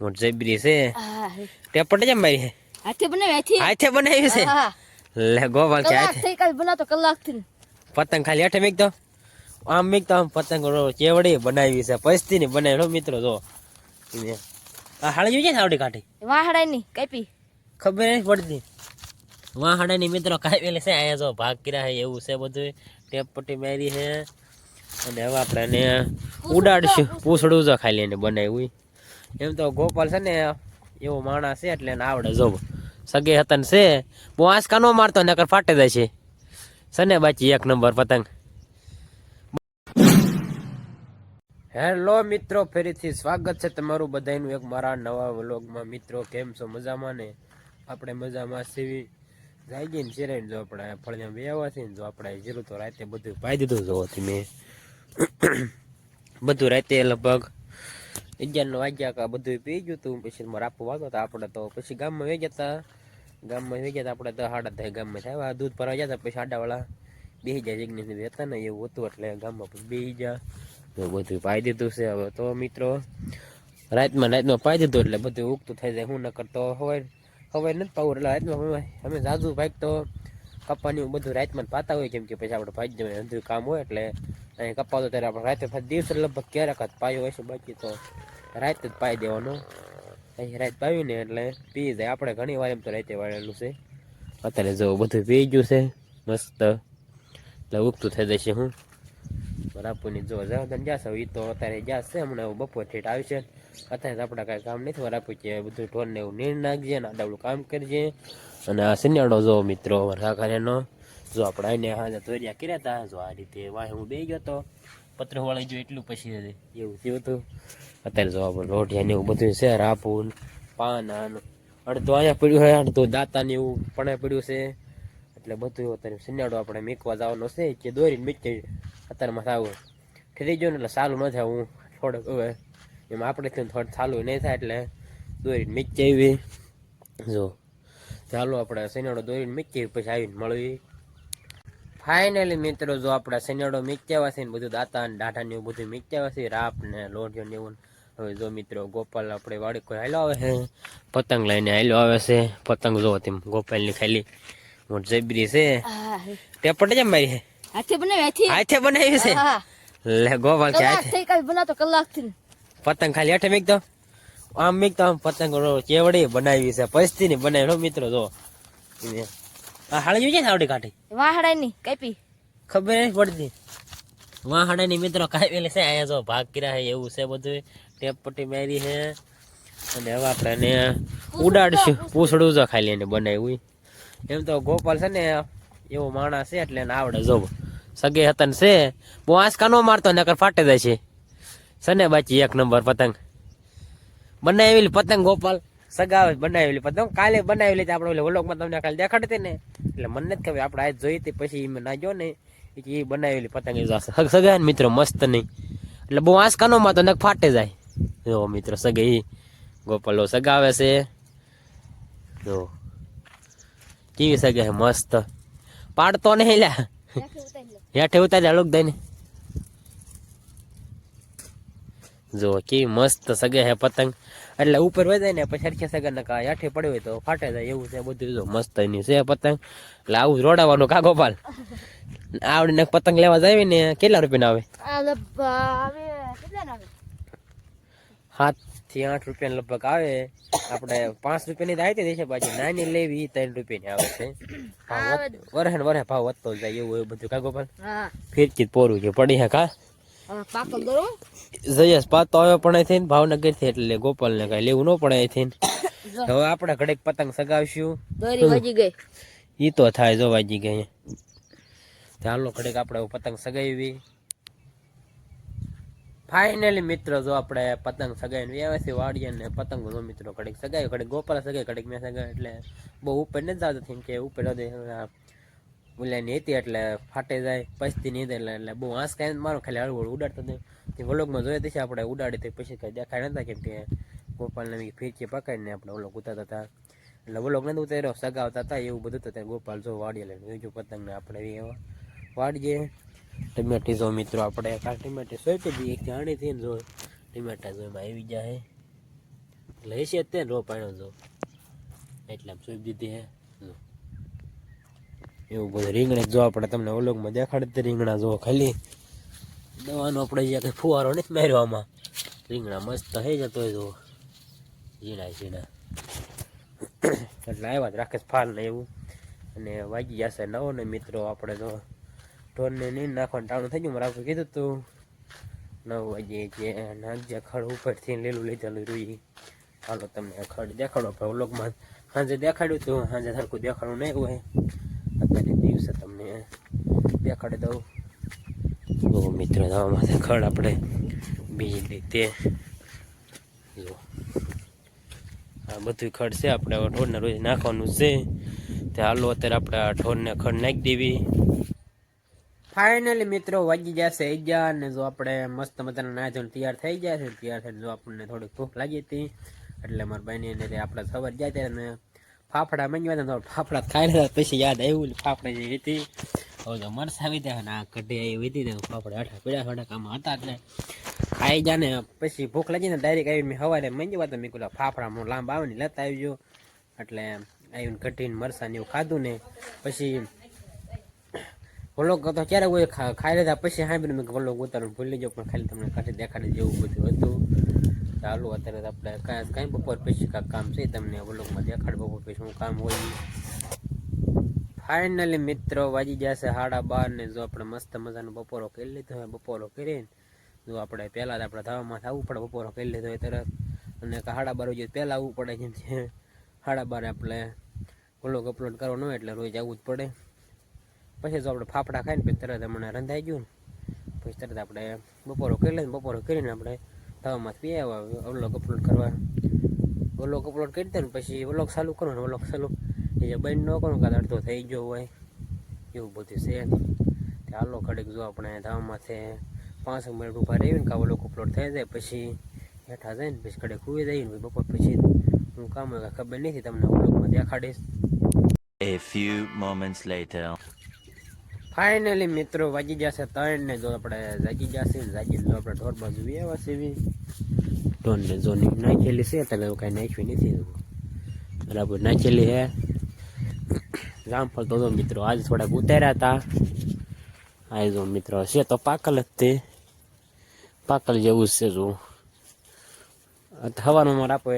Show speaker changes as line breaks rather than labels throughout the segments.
મોટ જબરી છે ટેપટ જેમ મારી છે.
હાથે બનાવી હાથે.
હાથે બનાવી છે. લે ગોપાલ કે હાથે.
કાલ બનાતો કલાકથી
પતંગ ખાલી અઠે મેક તો આમ મેકતો આમ પતંગ ચેવડી બનાવી છે. પસ્તી ની બનાવી મિત્રો જો. આ હાળી જોઈ છે આવડી કાઢી?
વાહડાયની કાપી.
ખબર નહીં પડતી. વાહ હાડાની મિત્રો કાપેલી પેલે છે અહીંયા જો ભાગ કર્યા છે એવું છે બધું. ટેપ પટ્ટી મારી છે. અને હવે આપણે એને ઉડાડશું. પૂછડું જો ખાલી એને બનાવ્યું એમ તો ગોપાલ છે ને એવો માણસ છે એટલે એને આવડે જો સગે હતન છે. બહુ આંચકા નો મારતો, નકર ફાટે જાય છે. સને બાચી એક નંબર પતંગ. હેલો મિત્રો, ફરીથી સ્વાગત છે તમારું બધાનું એક મારા નવા વ્લોગમાં. મિત્રો, કેમ છો? મજામાં ને? આપણે મજામાં સીવી જાય ગઈ ને શેરાઈને જો આપણે ફળિયા બે આવ્યા છે જો આપણે જીરું તો રાતે બધું પાઈ દીધું, જો મેં. બધું રાતે લગભગ અગિયારનો વાગ્યા કા બધું પી ગયું હતું પછી મારે આપવું વાગો તો આપણે તો પછી ગામમાં વહી જતા ગામમાં વહી ગયા આપણે તો હાડા થાય ગામમાં થાય. દૂધ ભરવા જતા પછી આડાવાળા બેસી જાય જગ્યા હતા ને, એવું હતું એટલે ગામમાં પછી બેસી જા તો બધું પાઈ દીધું છે. હવે તો મિત્રો, રાતમાં રાતમાં પાઈ દીધું એટલે બધું ઉગતું થઈ જાય. હું ન કરતો હવે હવે નથી પાવું. એટલે રાતમાં અમે જાજુ ભાઈ તો કપ્પાની બધું રાતમાં પાતા હોય, કેમ કે પછી આપણે ભાઈ જમે અંધું કામ હોય એટલે અહીં કપાતો ત્યારે આપણે રાતે દિવસે લગભગ ક્યારેક જ પાયો હોય છે બાકી તો. રાતે જ પાઈ દેવાનો. અહીં રાત પાવીને એટલે પી જાય. આપણે ઘણી વાર એમ તો રાતે વાળેલું છે. અત્યારે જો બધું પી ગયું છે, મસ્ત. એટલે ઉગતું થઈ જશે હું. વરાપુરની જો જવાદાન જાશે એ તો અત્યારે જશે હમણાં બપોર ઠેઠ આવશે. અત્યારે તો આપણે કાંઈ કામ નથી વરાપુ કે બધું ઢોરને એવું નીર નાખજે અને આડાવડું કામ કરજે. અને આ સિનિયાડો જો મિત્રો કાકાનો. જો આપણે આને હાજર ધોરિયા કર્યા હતા જો આ રીતે વાહે હું બે ગયો તો પત્ર વાળી જો એટલું પછી એવું થયું હતું. અત્યારે જોવા મળે રોટિયા ને એવું બધું છે, રાપુન પાન ને અડધું અહીંયા પડ્યું હોય અડધો દાતા ને એવું પણ પડ્યું છે. એટલે બધું અત્યારે શનિયાળો આપણે મીકવા જવાનો છે, કે દોરીને મીચી અત્યારમાં થાવું ઠેરી ગયો ને એટલે સારું ન થાય હું થોડુંક હવે. એમાં આપણે થોડું સારું નહીં થાય એટલે દોરીને આવી. જો, ચાલો આપણે શનિયાળો દોરીને મીચી પછી આવીને મળવી ફાઇનલી મિત્રો જો આપણે શનિયાળો મીચ્યાવા છે ને બધું દાતા ને દાઢા ને એવું બધું મીચ્યાવા છે રાપ ને લોઢિયો ને એવું હવે જો મિત્રો ગોપાલ આપણે વાડી કોઈ હાલો આવે છે? પતંગ લઈને હાલો આવે છે. પતંગ જો તેમ ગોપાલની ખાલી મોટ જબરી છે. ટેપટ જેમ મારી છે?
હાથે બનાવી હાથે?
હાથે બનાવી છે? લે ગોપાલ કે હાથે?
કાલ બનાતો કલાકથી
પતંગ ખાલી હાથે મેક તો આમ મેકતો આમ પતંગ ચેવડી બનાવી છે. પસ્તી ની બનાવી મિત્રો જો. હાળી જોઈ છે ને આવડી કાઢી?
વાહડાની કાપી
ખબર નહીં પડતી. વાહ હાડાની મિત્રો કાઈ પેલે છે અહીંયા જો ભાગ કર્યા છે એવું છે બધું. ટેપ પટ્ટી મારી છે. અને હવે આપણે એને ઉડાડશું. પૂછડું જો ખાલી એને બનાવ્યું. એમ તો ગોપાલ છે ને એવો માણસ છે એટલે એને આવડે જો. સગે હતન છે. બહુ આંસકા નો મારતો નકર ફાટે જાય છે. સને બાચી એક નંબર પતંગ. બનાવેલી પતંગ ગોપાલ. સગાવે બનાવેલી. પતંગ કાલે બનાવેલી હતી આપણે વ્લોગમાં તમને કાલે દેખાડતી ને? એટલે મને નથી ખબર આપણે આજ જોઈ હતી પછી મેં ના જો ને એ કે એ બનાવેલી પતંગ સગા ને મિત્રો મસ્ત નહીં. એટલે બહુ આંસકા તો મારતો ફાટે જાય. જો મિત્રો સગાઈ ગોપાલો સગાવે છે. જો. કેવી સગે છે મસ્ત. પાડતો નહીં લ્યા. હેઠે ઉતારી અલોક દઈને. જો કેવી મસ્ત સગે હે પતંગ. એટલે ઉપર વધાય ને પછી હરખે સગા નકા હેઠે પડ્યો હોય તો ફાટે જાય એવું છે બધું જો મસ્ત એની છે પતંગ. એટલે આવું રોડાવાનું કા ગોપાલ આવડીને પતંગ લેવા જાય ને કેટલા રૂપિયા આવે? સાતથી આઠ રૂપિયા લગભગ આવે. આપણે પાંચ રૂપિયાની તો આવી છે પાછી નાની લેવી ત્રણ રૂપિયાની આવે છે. ભાવ વધ- વરહે વરહે ભાવ વધતો જાય એવું એવું બધું કા ગોપાલ
હા.
ફિરકી પોરું છે પડી હે કા?
પાકલ દરો
જયેશ પાતો આવ્યો પણ અહીંથી ભાવનગરથી એટલે ગોપાલ ને કઈ લેવું ન પડે અહીંથી. હવે આપણે ઘડીક પતંગ સગાવશું.
દોરી વજી ગઈ.
ઈ તો થાય જો વાજી ગઈ ચાલો ઘડીક આપણે પતંગ સગાવી ફાઇનલી મિત્રો જો આપણે પતંગ સગાવીને વ્યવસ્થિત વાડીએ ને પતંગ નો મિત્રો ઘડીક સગાવી ઘડીક ગોપાલ સગાવી ઘડીક મેં સગાવી એટલે બહુ ઉપર નથી જતો કેમ કે ઉપર બોલ્યાની હતી એટલે ફાટે જાય પસ્તી નહીં એટલે એટલે બહુ આંસ કાંઈ મારો ખાલી હળવું ઉડાડતા હતા. તે વલોગમાં જોઈએ છે આપણે ઉડાડી તો પછી કંઈ દેખાય નતા કેમ કે ગોપાલને ફીરકી પકડીને આપણે ઓલો ઉતારતા હતા. એટલે વલોગ નથી ઉતાર્યો, સગાવતા હતા એવું બધું તો ત્યાં ગોપાલ જો વાડીએ લઈને બીજું પતંગને આપણે એવા વાડીએ. ટમેટી જો મિત્રો આપણે ટમેટી સોંપી દઈએ એક જાણી થઈને જો ટમેટા જો એમાં આવી જાય એટલે એ છે અત્યારે રોપાણો જો. એટલે આમ સોંપી દીધી હે. એવું બધું રીંગણે જો આપણે તમને ઓલોગમાં દેખાડે રીંગણા જો ખાલી. દવાનો આપણે જે કંઈ ફુવારો નથી માર્યો આમાં. રીંગણા મસ્ત થઈ જતો હોય તો ઝીણા ઝીણા. એટલે આવ્યા જ રાખે ફાલ ને એવું. અને વાગી જશે નવો ને મિત્રો, આપણે તો ઢોરને નહીં નાખવાનું ટાણું થઈ ગયું. મારે આપણે કીધું તું, નવ વાગે જે નાખજે ખડ ઉપરથી લીલું લીધેલું રૂઈ. હાલો તમને ખડ દેખાડો. પણ વ્લોગમાં સાંજે દેખાડ્યું હતું સાંજે સરખું દેખાડવું નહીં હોય. અત્યારે દિવસે તમને દેખાડી દઉં. જો મિત્રો માથે ખડ આપણે બીજી રીતે. જો. આ બધું ખડ છે, આપણે હવે ઢોરને રોજ નાખવાનું છે. તે હાલો, અત્યારે આપણે આ ઢોરને ખડ નાખી દેવી. ફાઇનલી મિત્રો, વાગી જશે ગયા અને જો આપણે મસ્ત મજાના નાય ધોઈને તૈયાર થઈ ગયા છે, તૈયાર થઈને જો આપણને થોડીક ભૂખ લાગી હતી. એટલે મારા બહેની આપણે સવાર જાય ત્યારે ફાફડા મંગવા તો ફાફડા ખાઈ લેતા પછી યાદ આવ્યું ફાફડા જે હતી. હવે તો મરસા આવી દે ને આ કઢી આવી હતી ને ફાફડા આઠા પીડા ખડા કામ હતા એટલે ખાઈ જાને પછી ભૂખ લાગીને ડાયરેક્ટ આવીને મેં સવારે મંગવા તો મેં કીધું ફાફડા હું લાંબા આવીને લેતા આવજો. એટલે આવીને કઢીને મરસા ને એવું ખાધું ને, પછી વ્લોગ તો ક્યારે કોઈ ખાઈ લીધા, પછી સાંભળ્યું મેં વ્લોગ ઉતારું ભૂલી જાઉં, પણ ખાલી તમને કાઢી દેખાડી જેવું બધું હતું. ચાલો અત્યારે આપણે કાંઈ કાંઈ બપોર પછી કાંઈક કામ છે તમને વ્લોગમાં દેખાડ, બપોર પછી શું કામ હોય. ફાઇનલી મિત્રો વાજી જશે સાડા બાર ને જો આપણે મસ્ત મજાનો બપોરો કરી લીધો હોય, બપોરો કરીને જો આપણે પહેલાં જ આપણે ધાવામાં આવવું પડે બપોરો કરી લીધો હોય તરત. અને સાડા બાર વાગે પહેલાં આવવું પડે જેમ છે સાડા બાર આપણે વ્લોગ અપલોડ કરવાનો હોય એટલે રોજ આવવું જ પડે. પછી જો આપણે ફાફડા ખાઈને પછી તરત હમણાં રંધાઈ ગયું ને, પછી તરત આપણે બપોરો કરી લઈને બપોરો કરીને આપણે તવામાં પી આવ્યા વ્લોગ અપલોડ કરવા. વ્લોગ અપલોડ કરી દે પછી વ્લોગ ચાલુ કરો ને વ્લોગ ચાલુ. એ બંધ ન કરો કાં અડધો થઈ ગયો હોય. એવું બધું છે. ચાલો ઘડીક જો આપણે ધામમાંથી પાંચ મિનિટ ઊભા રહીને કાં વ્લોગ અપલોડ થઈ જાય પછી હેઠા જાય ને પછી ઘડીક ખુવી જાય ને બપોર પછી હું કામ ખબર નથી, તમને વ્લોગમાં દેખાડીશ.
A few moments later.
Finally મિત્રો, વાગી જશે ત્રણ ને જો આપણે જાગી જશે ને જાગીને જો આપણે ઢોર બાજુ વ્યવા સેવી ઢોરને જો ની નાખેલી છે તમે એવું કાંઈ નાખ્યું નથી બરાબર, નાખેલી છે જામફળ તો જો મિત્રો, આજ થોડાક ઉતાર્યા હતા આ જો મિત્રો, છે તો પાકલ જ તે. પાકલ જેવું જ છે જો. આ થવાનું મારે આપે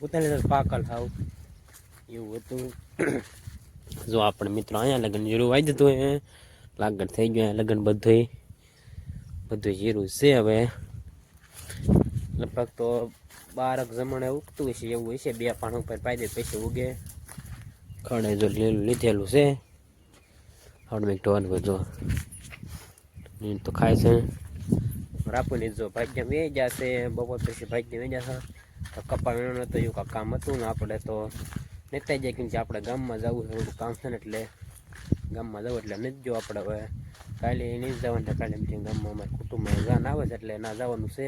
ઉતારી પાકલ થાવ. એવું હતું. જો આપણે મિત્રો અહીંયા લગ્ન જીરું વાઈ દીધું હે? લાગણ થઈ ગયું લગ્ન બધું બધું જીરું છે હવે. લગભગ તો બારક જમણે ઉગતું હશે, એવું હશે. બે પાણ ઉપર પાઈ દે, પછી ઉગે. ખડે જો લીલું લીધેલું છે. હળમિક ટોન બધો તો ખાય છે. રાપુની જો ભાગ્ય વે જશે બપોર પછી ભાગ્ય વે જશે તો કપા વીણો તો એવું કાંઈ કામ હતું ને, આપણે તો નેતા જાય કેમ કે આપણે ગામમાં જવું છે થોડું કામ છે ને એટલે ગામમાં જવું એટલે નથી જો આપણે હવે. કાલે નહીં જવાનું છે, કાલે એમ ગામમાં અમારા કુટુંબમાં જાન આવે છે એટલે ના જવાનું છે.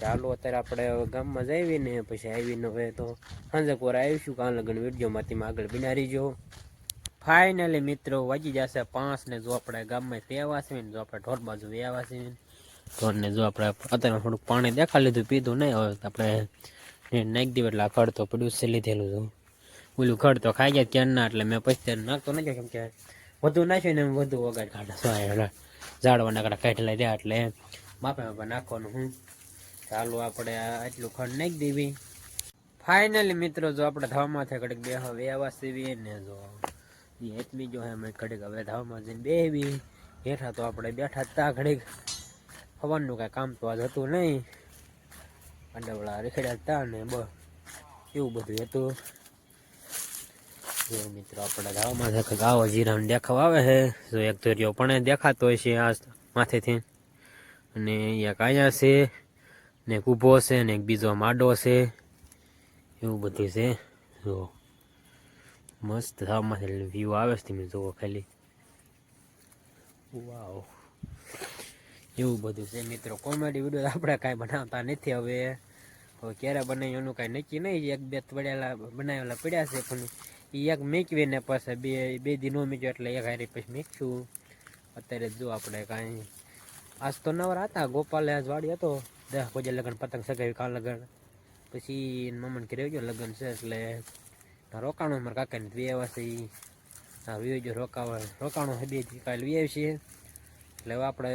ચાલો અત્યારે આપણે ગામમાં જઈએ ને, પછી આવીને હવે તો સાંજે કોરા આવીશું કાં લગ્ન વિડીયોમાં તેમાં આગળ બિનારી જો ફાઇનલી મિત્રો, વાગી જશે પાંચ ને, જો આપણે ગામમાં પહેવા છે ને, જો આપણે ઢોર બાજુ વ્યાવા છે. ઢોરને જો આપણે અત્યારે થોડુંક પાણી દેખા લીધું, પીધું નહીં, હવે આપણે નાખી દઈએ એટલે આ તો પડ્યું છે, લીધેલું હતું ઓલું ખડ તો ખાઈ ગયા કેરના એટલે મેં પછી નાખતો નથી, કેમ કે વધુ નાખ્યું ને વધુ વગાડ કાઢે. સોય ઝાડવાના કાઢ કાઢેલા રહ્યા, એટલે માપે માપે નાખવાનું હું. ચાલો આપણે આટલું ખડ નાખી દેવી. ફાઇનલી મિત્રો, જો આપણે ધાવમાં થાય ઘડીક બે હવે આવા સીવી ને જો. એ એટલી જો હે મેં ઘડીક હવે ધાવમાં જઈને બેવી હેઠા તો આપણે બેઠા તા ઘડીક. હવાનું કાંઈ કામ તો આજ હતું નહીં. અંડવડા રેખડ્યા હતા ને બ એવું બધું હતું. મિત્રો, આપણે ધાવામાં થાય ગાવો જીરાને દેખાવ આવે છે. જો એક દરિયો પણ દેખાતો હોય છે આ માથેથી. અને એક અહીંયા છે, ને એક ઊભો છે, ને એક બીજો માડો છે. એવું બધું છે. જો મસ્ત ધામમાંથી વ્યૂ આવે છે તમે જુઓ ખાલી. વાવ એવું બધું છે મિત્રો. કોમેડી વીડિયો આપણે કાંઈ બનાવતા નથી હવે. હવે ક્યારે બનાવ્યું એનું કાંઈ નક્કી નહીં. એક બે પડેલા બનાવેલા પડ્યા છે પણ એક મેકવીને પછી બે બે દિનો નો એટલે એક હારી પછી મેક્યું. અત્યારે જો આપણે કાંઈ, આજ તો નવરા હતા, ગોપાલે આજ વાડી હતો. દસ બજે લગ્ન પતંગ સગાવી, કાલ લગન. પછી મમ્મીને કરી ગયો લગ્ન છે એટલે રોકાણું મારા કાકાને બે વાસે હા વી જો રોકાવા, રોકાણો બે કાલે વી આવશે એટલે આપણે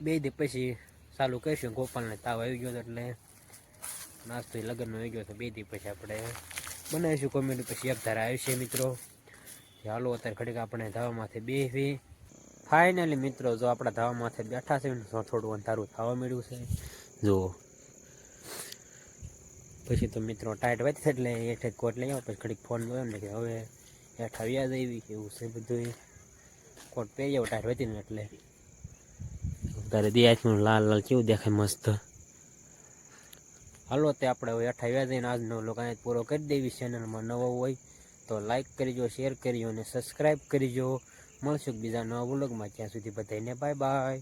બે દી પછી ચાલુ કરીશું ગોપાલને તાવ આવી ગયો એટલે નાસ્તો ઈ લગ્નમાં આવી ગયો તો બે દી પછી આપણે બનાવીશું કોમેડી પછી એક ધારા આવશે મિત્રો. ચાલો અત્યારે ઘડીક આપણે ધાવામાંથી બેસી ફાઇનલી મિત્રો, જો આપણા ધાવામાંથી બેઠા છે થોડું અંધારું થવા મળ્યું છે. જો. પછી તો મિત્રો ટાઈટ વધશે એટલે હેઠે કોટ લઈ આવો, પછી ઘડીક ફોન ગયો ને કે હવે હેઠ આવ્યા જ એવી એવું છે બધું કોટ પહેરી આવો, ટાઈટ વધી ને એટલે. તારે દિયાસનું લાલ લાલ કેવું દેખાય મસ્ત. હાલો તે આપણે હવે જઈને આજનો લોકો અહીંયા પૂરો કરી દેવી ચેનલમાં નવો હોય તો લાઈક કરીજો શેર કરીજો અને સબસ્ક્રાઈબ કરીજો. મળશું બીજા નવા બ્લોગમાં ત્યાં સુધી બધાને બાય બાય